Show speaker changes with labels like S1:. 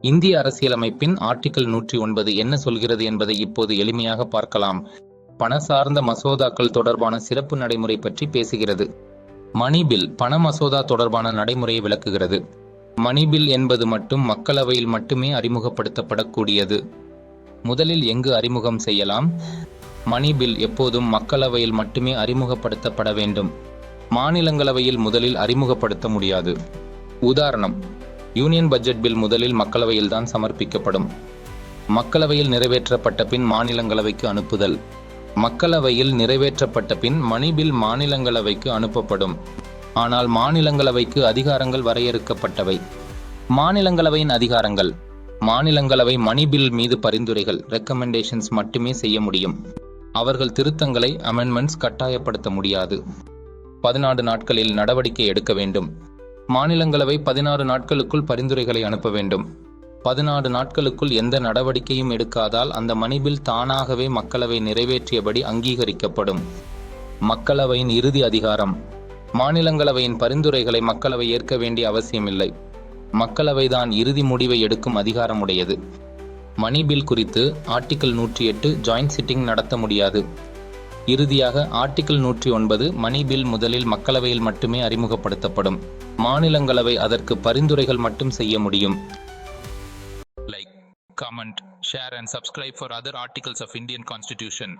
S1: இந்திய அரசியலமைப்பின் ஆர்டிகல் நூற்றி ஒன்பது என்ன சொல்கிறது என்பதை இப்போது எளிமையாக பார்க்கலாம். பண சார்ந்த மசோதாக்கள் தொடர்பான சிறப்பு நடைமுறை பற்றி பேசுகிறது. மணி பில் பண மசோதா தொடர்பான நடைமுறையை விளக்குகிறது. மணி பில் என்பது மட்டும் மக்களவையில் மட்டுமே அறிமுகப்படுத்தப்படக்கூடியது. முதலில் எங்கு அறிமுகம் செய்யலாம்? மணி பில் எப்போதும் மக்களவையில் மட்டுமே அறிமுகப்படுத்தப்பட வேண்டும். மாநிலங்களவையில் முதலில் அறிமுகப்படுத்த முடியாது. உதாரணம் யூனியன் பட்ஜெட் பில் முதலில் மக்களவையில் தான் சமர்ப்பிக்கப்படும். மக்களவையில் நிறைவேற்றப்பட்ட பின் மாநிலங்களவைக்கு அனுப்புதல். மக்களவையில் நிறைவேற்றப்பட்ட பின் மணி பில் மாநிலங்களவைக்கு அனுப்பப்படும். ஆனால் மாநிலங்களவைக்கு அதிகாரங்கள் வரையறுக்கப்பட்டவை. மாநிலங்களவையின் அதிகாரங்கள். மாநிலங்களவை மணி பில் மீது பரிந்துரைகள் ரெக்கமெண்டேஷன்ஸ் மட்டுமே செய்ய முடியும். அவர்கள் திருத்தங்களை அமெண்ட்மெண்ட்ஸ் கட்டாயப்படுத்த முடியாது. பதினாறு நாட்களில் நடவடிக்கை எடுக்க வேண்டும். மாநிலங்களவை பதினாறு நாட்களுக்குள் பரிந்துரைகளை அனுப்ப வேண்டும். பதினாறு நாட்களுக்குள் எந்த நடவடிக்கையும் எடுக்காதால் அந்த மணிபில் தானாகவே மக்களவை நிறைவேற்றியபடி அங்கீகரிக்கப்படும். மக்களவையின் இறுதி அதிகாரம். மாநிலங்களவையின் பரிந்துரைகளை மக்களவை ஏற்க வேண்டிய அவசியமில்லை. மக்களவைதான் இறுதி முடிவை எடுக்கும் அதிகாரமுடையது. மணி பில் குறித்து ஆர்டிகிள் நூற்றி எட்டு ஜாயிண்ட் சிட்டிங் நடத்த முடியாது. இறுதியாக ஆர்டிகிள் நூற்றி ஒன்பது மணி பில் முதலில் மக்களவையில் மட்டுமே அறிமுகப்படுத்தப்படும். மாநிலங்களவை அதற்கு பரிந்துரைகள் மட்டும் செய்ய முடியும். Like comment share and subscribe for other articles of Indian constitution